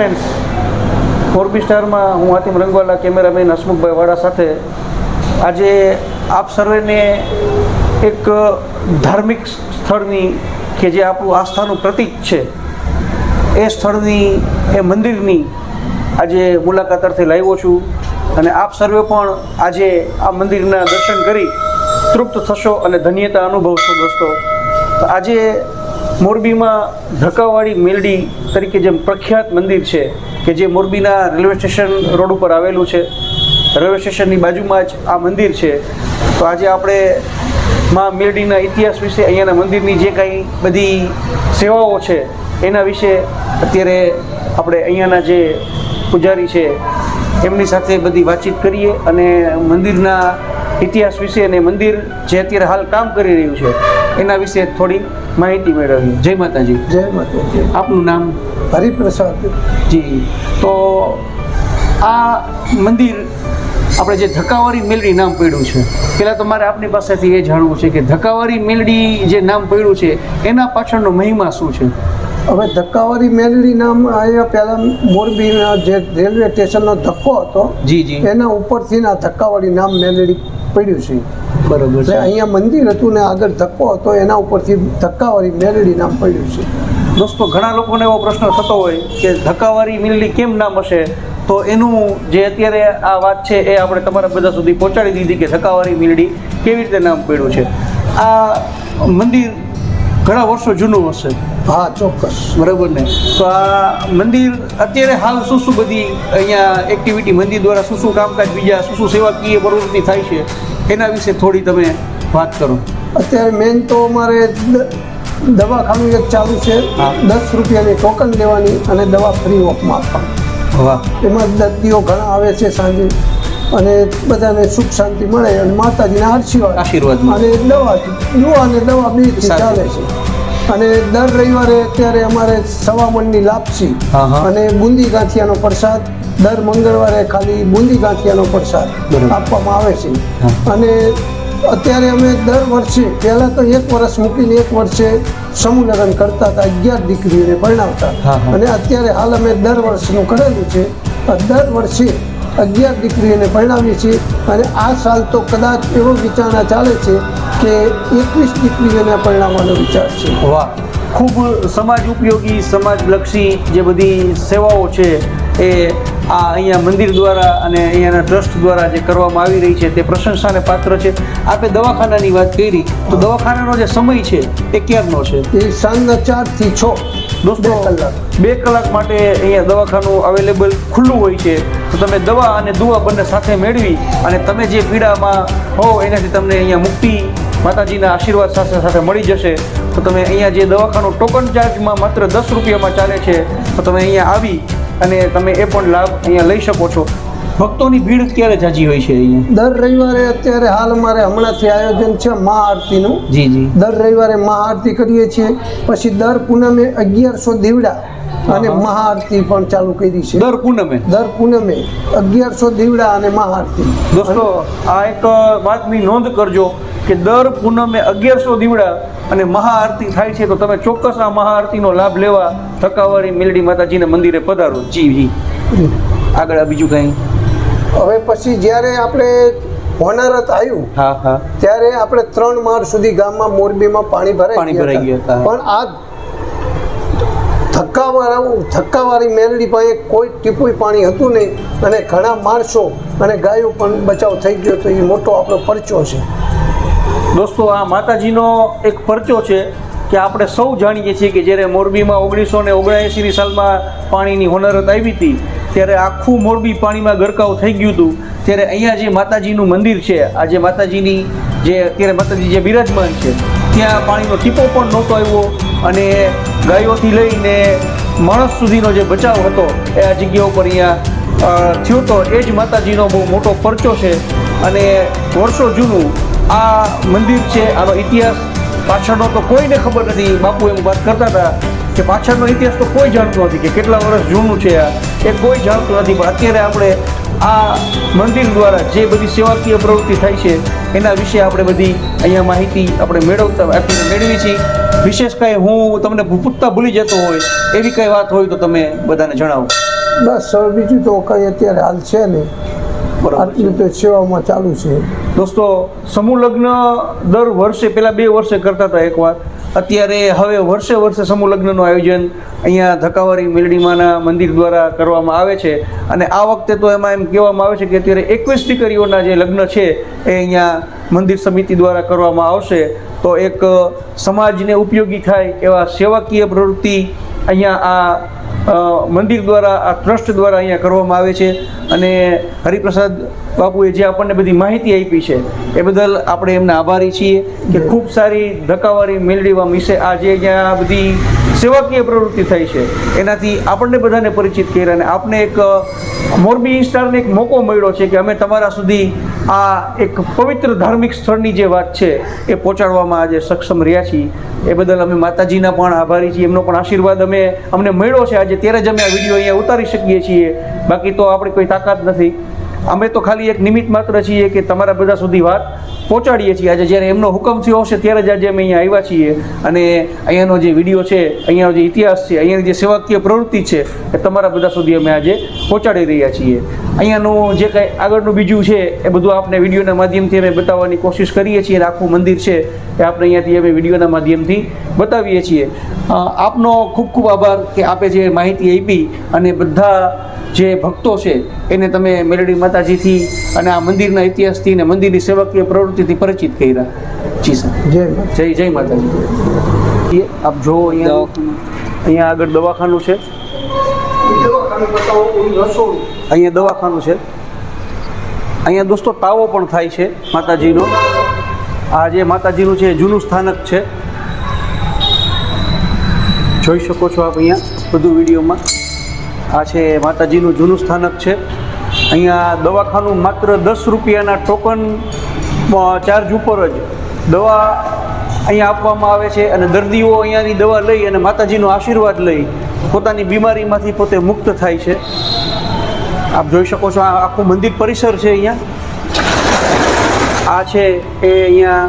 Friends, Morbi સ્ટારમાં હું આતિમ રંગવાલા cameraman Hasmukhbhai વાળા સાથે આજે આપ સર્વેને એક ધાર્મિક સ્થળની કે જે આપણું આસ્થાનું પ્રતીક છે, એ સ્થળની, એ મંદિરની આજે મુલાકાત અર્થે લાવ્યો છું અને આપ સર્વે પણ આજે આ મંદિરના દર્શન કરી તૃપ્ત થશો અને ધન્યતા અનુભવશો દોસ્તો. આજે મોરબીમાં ધક્કાવાળી મેલડી તરીકે જે પ્રખ્યાત મંદિર છે, કે જે મોરબીના રેલવે સ્ટેશન રોડ ઉપર આવેલું છે, રેલવે સ્ટેશનની બાજુમાં જ આ મંદિર છે. તો આજે આપણે માં મેલડીના ઇતિહાસ વિશે અહીંયાના મંદિરની જે કાંઈ બધી સેવાઓ છે, એના વિશે અત્યારે આપણે અહીંયાના જે પૂજારી છે, એમની સાથે બધી વાતચીત કરીએ અને મંદિરના ઇતિહાસ વિશે અને મંદિર જે અત્યારે હાલ કામ કરી રહ્યું છે એના વિશે થોડી માહિતી મેળવી. જય માતાજી. જય માતાજી. આપનું નામ? હરિપ્રસાદ. જી. તો આ મંદિર આપણે જે ધકાવારી મેલડી નામ પડ્યું છે પહેલાં તો મારે આપની પાસેથી એ જાણવું છે કે ધકાવારી મેલડી જે નામ પડ્યું છે એના પાછળનો મહિમા શું છે? હવે ધક્કાવાળી મેલડી નામ અહીંયા પહેલા મોરબીના જે રેલવે સ્ટેશનનો ધક્કો હતો જી જી. એના ઉપરથી આ ધક્કાવાળી નામ મેલડી પડ્યું છે. બરોબર છે. અહીંયા મંદિર હતું ને આગળ ધક્કો હતો એના ઉપરથી ધક્કાવાળી મેલડી નામ પડ્યું છે. દોસ્તો ઘણા લોકોને એવો પ્રશ્ન થતો હોય કે ધક્કાવાળી મેલડી કેમ નામ હશે? તો એનું જે અત્યારે આ વાત છે એ આપણે તમારા બધા સુધી પહોંચાડી દીધી કે ધક્કાવાળી મેલડી કેવી રીતે નામ પડ્યું છે. આ મંદિર ઘણા વર્ષો જૂનું હશે. હા ચોક્કસ. બરાબર ને? તો આ મંદિર અત્યારે હાલ શું શું બધી અહીંયા એક્ટિવિટી મંદિર દ્વારા શું શું કામકાજ બીજા શું શું સેવાકીય પ્રવૃત્તિ થાય છે એના વિશે થોડી તમે વાત કરો. અત્યારે મેન તો અમારે દવાખાનું એક ચાલુ છે. દસ રૂપિયાની ટોકન લેવાની અને દવા ફ્રી ઓફમાં આપવાની વાહ. એમાં દર્દીઓ ઘણા આવે છે સાંજે અને બધાને સુખ શાંતિ મળે અને માતાજીના આશીર્વાદ. આશીર્વાદ. અને દવા દુઆ અને દવા બે ચાલે છે. અને દર રવિવારે અત્યારે અમારે સવા મણની લાપસી. અને બુંદી ગાંઠિયાનો પ્રસાદ. દર મંગળવારે ખાલી બુંદી ગાંઠિયાનો પ્રસાદ આપવામાં આવે છે. અને અત્યારે અમે દર વર્ષે પહેલાં તો એક વર્ષ મૂકીને એક વર્ષે સમૂહ લગ્ન કરતા હતા અગિયાર દીકરીઓને પરણાવતા. અને અત્યારે હાલ અમે દર વર્ષનું કરેલું છે. દર વર્ષે અગિયાર દીકરીઓને પરણાવીએ છીએ અને આ સાલ તો કદાચ એવો વિચારણા ચાલે છે કે એકવીસ દીકરીઓને પરણાવવાનો વિચાર છે. વાહ. ખૂબ સમાજ ઉપયોગી સમાજલક્ષી જે બધી સેવાઓ છે એ આ અહીંયા મંદિર દ્વારા અને અહીંયાના ટ્રસ્ટ દ્વારા જે કરવામાં આવી રહી છે તે પ્રશંસાને પાત્ર છે. આપણે દવાખાનાની વાત કરી તો દવાખાનાનો જે સમય છે એ ક્યારનો છે? એ સાંજના ચારથી છ. દોસ્તો બે કલાક. માટે અહીંયા દવાખાનું અવેલેબલ ખુલ્લું હોય છે. તો તમે દવા અને દુવા બંને સાથે મેળવી અને તમે જે પીડામાં હો એનાથી તમને અહીંયા મુક્તિ માતાજીના આશીર્વાદ સાથે સાથે મળી જશે. તો તમે અહીંયા જે દવાખાનું ટોકન ચાર્જમાં માત્ર દસ રૂપિયામાં ચાલે છે તો તમે અહીંયા આવી અને તમે એ પણ લાભ અહીંયા લઈ શકો છો. ભક્તોની ભીડ ક્યારે જાજી હોય છે અહીંયા. દર રવિવારે અત્યારે હાલ અમારે હમણાંથી આયોજન છે મહાઆરતીનું જી જી. દર રવિવારે મહાઆરતી કરીએ છીએ. પછી દર પૂનમે અગિયારસો દીવડા અને. મહાઆરતી પણ ચાલુ કરી છે. દર પૂનમે? દર પૂનમે અગિયારસો દીવડા અને મહાઆરતી દોસ્તો આ એક વાતની નોંધ કરજો કે દર પૂનમે અગિયારસો દીવડા અને મહાઆરતી થાય છે તો તમે ચોક્કસ આ મહાઆરતીનો લાભ લેવા થકાવાળી મેલડી માતાજીના મંદિરે પધારો. જી જી. આગળ બીજું કંઈ? હવે પછી જ્યારે આપણે હોનારત આવ્યું હા હા. ત્યારે આપણે ત્રણ માળ સુધી ગામમાં મોરબીમાં પાણી ભરાઈ પાણી ભરાઈ ગયા હતા. પણ આ ધક્કાવાળા ધક્કાવાળી મેલડી પાસે કોઈ ટીપુય પાણી હતું નહીં અને ઘણા માણસો અને ગાયો પણ બચાવ થઈ ગયો તો એ મોટો આપણો પરચો છે. દોસ્તો આ માતાજીનો એક પરચો છે કે આપણે સૌ જાણીએ છીએ કે જ્યારે મોરબીમાં ઓગણીસો ને ઓગણએંસીની સાલમાં પાણીની હોનારત આવી હતી ત્યારે આખું મોરબી પાણીમાં ગરકાવ થઈ ગયું હતું. ત્યારે અહીંયા જે માતાજીનું મંદિર છે, આ જે માતાજીની જે અત્યારે માતાજી જે બિરાજમાન છે, ત્યાં પાણીનો ટીપો પણ નહોતો આવ્યો અને ગાયોથી લઈને માણસ સુધીનો જે બચાવ હતો એ આ જગ્યા ઉપર અહીંયા થયો તો એ જ માતાજીનો બહુ મોટો પરચો છે. અને વર્ષો જૂનું આ મંદિર છે, આનો ઇતિહાસ પાછળનો તો કોઈને ખબર નથી, બાપુ એમ વાત કરતા હતા. કે પાછળનો ઇતિહાસ તો કોઈ જાણતું નથી કે કેટલા વર્ષ જૂનું છે આ. એ કોઈ જાણતું નથી. પણ અત્યારે આપણે આ મંદિર દ્વારા જે બધી સેવાકીય પ્રવૃત્તિ થાય છે એના વિશે આપણે બધી અહીંયા માહિતી આપણે મેળવતા આપણે મેળવી છીએ. વિશેષ કાંઈ હું તમને પૂછતા ભૂલી જતો હોય એવી કંઈ વાત હોય તો તમે બધાને જણાવો. બસ હવે બીજું તો કંઈ અત્યારે હાલ છે નહીં. આટલું તો સેવામાં ચાલુ છે. દોસ્તો સમૂહ લગ્ન દર વર્ષે પહેલાં બે વર્ષે કરતા હતા એકવાર અત્યારે હવે વર્ષે વર્ષે સમૂહ લગ્નનું આયોજન અહીંયા ધકાવારી મેલડીમાના મંદિર દ્વારા કરવામાં આવે છે. અને આ વખતે તો એમાં એમ કહેવામાં આવે છે કે અત્યારે એકવીસ દીકરીઓના જે લગ્ન છે એ અહીંયા મંદિર સમિતિ દ્વારા કરવામાં આવશે. તો એક સમાજને ઉપયોગી થાય એવા સેવાકીય પ્રવૃત્તિ અહીંયા આ મંદિર દ્વારા, આ ટ્રસ્ટ દ્વારા અહીંયા કરવામાં આવે છે અને હરિપ્રસાદ બાપુએ જે આપણને બધી માહિતી આપી છે, એ બદલ આપણે એમના આભારી છીએ કે ખૂબ સારી ધક્કાવારી મેળવીવા વિશે આ જે અહીંયા બધી સેવાકીય પ્રવૃત્તિ થઈ છે. એનાથી આપણને બધાને પરિચિત કર્યા અને આપને એક મોરબી સ્ટારને એક મોકો મળ્યો છે કે અમે તમારા સુધી આ એક પવિત્ર ધાર્મિક સ્થળની જે વાત છે, એ પહોંચાડવામાં આજે સક્ષમ રહ્યા છીએ. એ બદલ અમે માતાજીના પણ આભારી છીએ, એમનો પણ આશીર્વાદ અમે, અમને મળ્યો છે આજે ત્યારે જ અમે આ વીડિયો અહીંયા ઉતારી શકીએ છીએ. બાકી તો આપણી કોઈ તાકાત નથી. અમે તો ખાલી એક નિમિત્ત માત્ર છીએ કે તમારા બધા સુધી વાત પહોંચાડીએ છીએ. આજે જ્યારે એમનો હુકમ થયો હશે ત્યારે જ આજે અમે અહીંયા આવ્યા છીએ. અને અહીંયાનો જે વીડિયો છે, અહીંયાનો જે ઇતિહાસ છે, અહીંયાની જે સેવાકીય પ્રવૃત્તિ છે, એ તમારા બધા સુધી અમે આજે પહોંચાડી રહ્યા છીએ. અહીંયાનું જે કંઈ આગળનું બીજું છે, એ બધું આપણે વિડીયોના માધ્યમથી અમે બતાવવાની કોશિશ કરીએ છીએ. આખું મંદિર છે, એ આપણે અહીંયાથી અમે વિડીયોના માધ્યમથી બતાવીએ છીએ. આપનો ખૂબ ખૂબ આભાર કે આપે જે માહિતી આપી અને બધા જે ભક્તો છે, એને તમે મેલડી માતાજીથી અને આ મંદિરના ઇતિહાસથી અને મંદિરની સેવાકીય પ્રવૃત્તિથી પરિચિત કર્યા. જી સર. જય જય જય માતાજી. આપ જો અહીંયા. અહીંયા આગળ દવાખાનું છે. અહીંયા દવાખાનું છે. અહીંયા દોસ્તો તાવો પણ થાય છે માતાજીનો. આ જે માતાજીનું છે જૂનું સ્થાનક છે. જોઈ શકો છો આપ અહીંયા બધું વિડીયોમાં. આ છે માતાજીનું જૂનું સ્થાનક છે. અહીંયા દવાખાનું માત્ર દસ રૂપિયાના ટોકન ચાર્જ ઉપર જ દવા અહીંયા આપવામાં આવે છે અને દર્દીઓ અહીંયાની દવા લઈ અને માતાજીનો આશીર્વાદ લઈ પોતાની બીમારીમાંથી પોતે મુક્ત થાય છે. આપ જોઈ શકો છો આ આખું મંદિર પરિસર છે અહીંયા. આ છે એ અહીંયા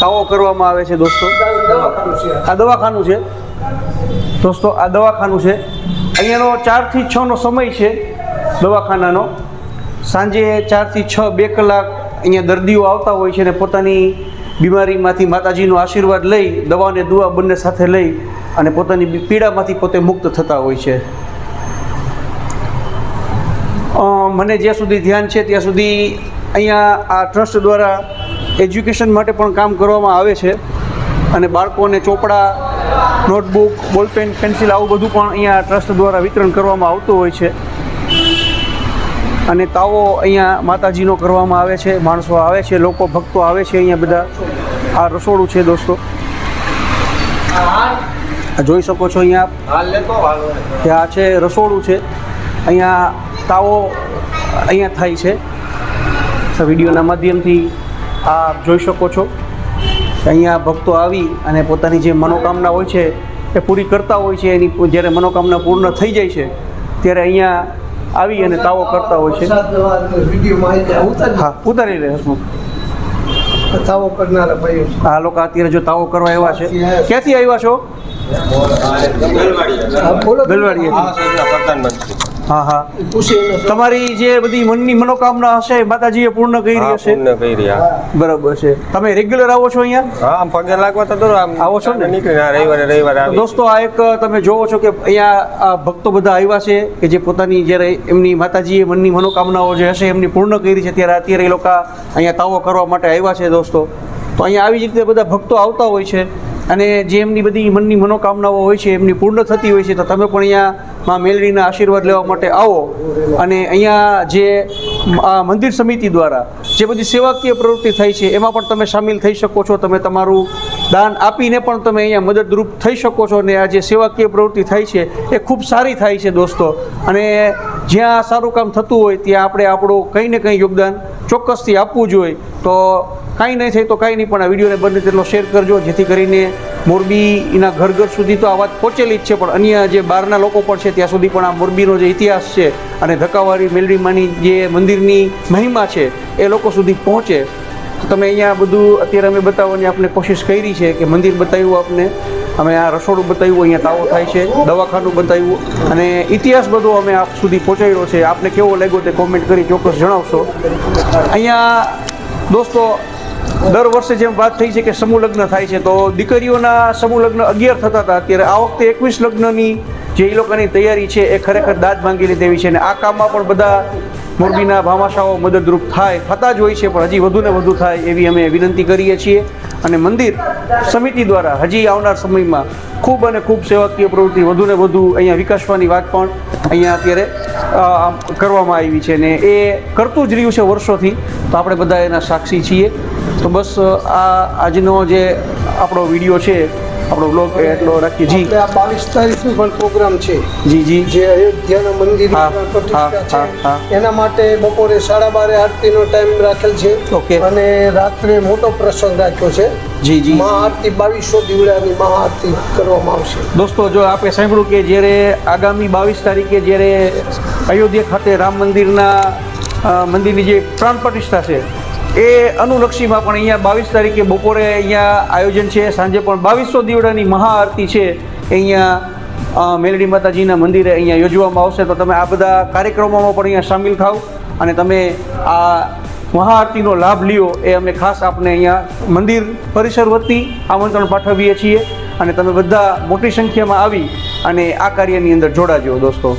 તાવો કરવામાં આવે છે દોસ્તો. આ દવાખાનું છે. દોસ્તો, આ દવાખાનું છે. અહીંયાનો ચારથી છનો સમય છે દવાખાનાનો. સાંજે ચારથી છ, બે કલાક અહીંયા દર્દીઓ આવતા હોય છે અને પોતાની બીમારીમાંથી માતાજીનો આશીર્વાદ લઈ, દવા અને દુઆ બંને સાથે લઈ અને પોતાની પીડામાંથી પોતે મુક્ત થતા હોય છે. મને જ્યાં સુધી ધ્યાન છે ત્યાં સુધી અહીંયા આ ટ્રસ્ટ દ્વારા એજ્યુકેશન માટે પણ કામ કરવામાં આવે છે અને બાળકોને ચોપડા, નોટબુક, બોલપેન, પેન્સિલ આવું બધું પણ અહીંયા ટ્રસ્ટ દ્વારા વિતરણ કરવામાં આવતું હોય છે. અને તાવો અહીંયા માતાજીનો કરવામાં આવે છે, માણસો આવે છે, લોકો ભક્તો આવે છે અહીંયા બધા. આ રસોડું છે દોસ્તો. જોઈ શકો છો અહીંયા કે આ છે રસોડું છે. અહીંયા તાવો અહીંયા થાય છે. વિડીયોના માધ્યમથી આપ જોઈ શકો છો અહીંયા ભક્તો આવી અને પોતાની જે મનોકામના હોય છે એ પૂરી કરતા હોય છે, એની જ્યારે મનોકામના પૂર્ણ થઈ જાય છે, ત્યારે અહીંયા આવી અને તાવો કરતા હોય છે. હા ઉતારી રહે હસમુખ. તાવો કરનારા ભાઈઓ આ લોકો અત્યારે જો તાવો કરવા આવ્યા છે. ક્યાંથી આવ્યા છો? પ્રધાનમંત્રી. હા હા. તમારી જે બધી મનની મનોકામના હશે માતાજીએ પૂર્ણ કરી હશે પૂર્ણ કરી રહ્યા. બરાબર છે. તમે રેગ્યુલર આવો છો અહીંયા? હા આમ પગે લાગવા તો આમ આવો છો ને? નીકળીને રવિવારે રવિવારે તો દોસ્તો આ એક તમે જોવો છો કે અહીંયા આ ભક્તો બધા આવ્યા છે કે જે પોતાની જ્યારે એમની માતાજીએ મનની મનોકામનાઓ જે હશે એમની પૂર્ણ કરી છે ત્યારે અત્યારે એ લોકો અહીંયા તાવો કરવા માટે આવ્યા છે દોસ્તો. તો અહીંયા આવી જ રીતે બધા ભક્તો આવતા હોય છે. અને જે એમની બધી મનની મનોકામનાઓ હોય છે, એમની પૂર્ણ થતી હોય છે, તો તમે પણ અહીંયા માં મેલડીના આશીર્વાદ લેવા માટે આવો. અને અહીંયા જે આ મંદિર સમિતિ દ્વારા જે બધી સેવાકીય પ્રવૃત્તિ થાય છે, એમાં પણ તમે સામેલ થઈ શકો છો. તમે તમારું દાન આપીને પણ તમે અહીંયા મદદરૂપ થઈ શકો છો અને આ જે સેવાકીય પ્રવૃત્તિ થાય છે, એ ખૂબ સારી થાય છે દોસ્તો. અને જ્યાં સારું કામ થતું હોય, ત્યાં આપણે આપણું કંઈ ને કંઈ યોગદાન ચોક્કસથી આપવું જોઈએ. તો કાંઈ નહીં થાય તો કાંઈ નહીં, પણ આ વિડીયોને બને તેટલો શેર કરજો, જેથી કરીને મોરબીના ઘર ઘર સુધી તો આ વાત પહોંચેલી જ છે, પણ અન્ય જે બહારના લોકો પણ છે, ત્યાં સુધી પણ આ મોરબીનો જે ઇતિહાસ છે અને ધક્કાવાળી મેલડીમાંની જે મંદિરની મહિમા છે, એ લોકો સુધી પહોંચે. તો તમે અહીંયા બધું અત્યારે અમે બતાવવાની આપણે કોશિશ કરી છે કે મંદિર બતાવ્યું આપને. અમે આ રસોડું બતાવ્યું, અહીંયા તાવો થાય છે, દવાખાનું બતાવ્યું અને ઇતિહાસ બધો અમે આપ સુધી પહોંચાડ્યો છે. આપને કેવો લાગ્યો તે કોમેન્ટ કરી ચોક્કસ જણાવશો. અહીંયા દોસ્તો, દર વર્ષે જેમ વાત થઈ છે કે સમૂહ લગ્ન થાય છે, તો દીકરીઓના સમૂહ લગ્ન અગિયાર થતા હતા. અત્યારે આ વખતે એકવીસ લગ્નની જે એ લોકોની તૈયારી છે, એ ખરેખર દાદ માંગી લીધી છે અને આ કામમાં પણ બધા મોરબીના ભામાશાઓ મદદરૂપ થાય, થતા જ હોય છે, પણ હજી વધુ ને વધુ થાય એવી અમે વિનંતી કરીએ છીએ. અને મંદિર સમિતિ દ્વારા હજી આવનાર સમયમાં ખૂબ અને ખૂબ સેવાકીય પ્રવૃત્તિ વધુ ને વધુ અહીંયા વિકસવાની વાત પણ અહીંયા અત્યારે કરવામાં આવી છે ને એ કરતું જ રહ્યું છે વર્ષોથી. તો આપણે બધા એના સાક્ષી છીએ. તો બસ આ આજનો જે આપણો વીડિયો છે આપણો બ્લોગ એટલો રાખીએ જી આ બાવીસ તારીખનો પણ પ્રોગ્રામ છે. જી જી. જે અયોધ્યાના મંદિર એના માટે બપોરે સાડા બારે આરતીનો ટાઈમ રાખેલ છે. ઓકે. અને રાત્રે મોટો પ્રસંગ રાખ્યો છે. જી જી. મહાઆરતી બાવીસો દીવડાની મહાઆરતી કરવામાં આવશે. દોસ્તો જો આપણે સાંભળ્યું કે જ્યારે આગામી બાવીસ તારીખે જ્યારે અયોધ્યા ખાતે રામ મંદિરના મંદિરની જે પ્રાણ પ્રતિષ્ઠા છે એ અનુલક્ષીમાં પણ અહીંયા બાવીસ તારીખે બપોરે અહીંયા આયોજન છે. સાંજે પણ બાવીસો દીવડાની મહાઆરતી છે. અહીંયા મેલડી માતાજીના મંદિરે અહીંયા યોજવામાં આવશે. તો તમે આ બધા કાર્યક્રમોમાં પણ અહીંયા સામેલ થાવ અને તમે આ મહાઆરતીનો લાભ લ્યો એ અમે ખાસ આપને અહીંયા મંદિર પરિસર વતી આમંત્રણ પાઠવીએ છીએ. અને તમે બધા મોટી સંખ્યામાં આવી અને આ કાર્યની અંદર જોડાજો દોસ્તો.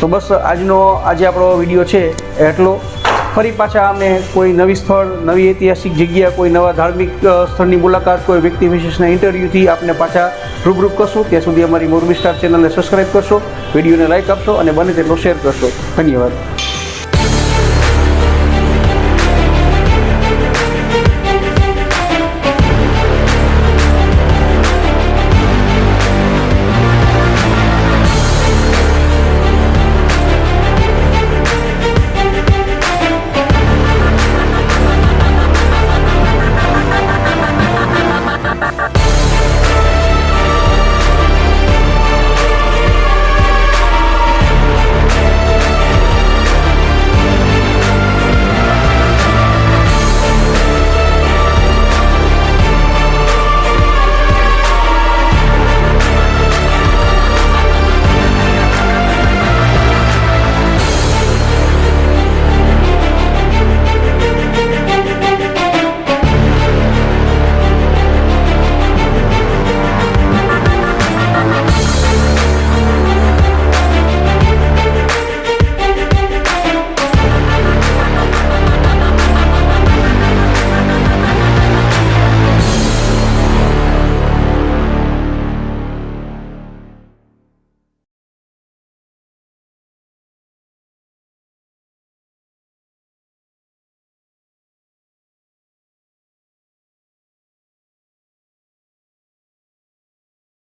તો બસ આજનો, આજે આપણો વીડિયો છે એટલો. ફરી પાછા અમે કોઈ નવી સ્થળ, નવી ઐતિહાસિક જગ્યા, કોઈ નવા ધાર્મિક સ્થળની મુલાકાત, કોઈ વ્યક્તિ વિશેષના ઇન્ટરવ્યૂથી આપને પાછા રૂબરૂ કરશું. ત્યાં સુધી અમારી મોરબી સ્ટાર ચેનલને સબસ્ક્રાઈબ કરશો, વિડીયોને લાઈક આપશો અને બને તેટલો શેર કરશો. ધન્યવાદ.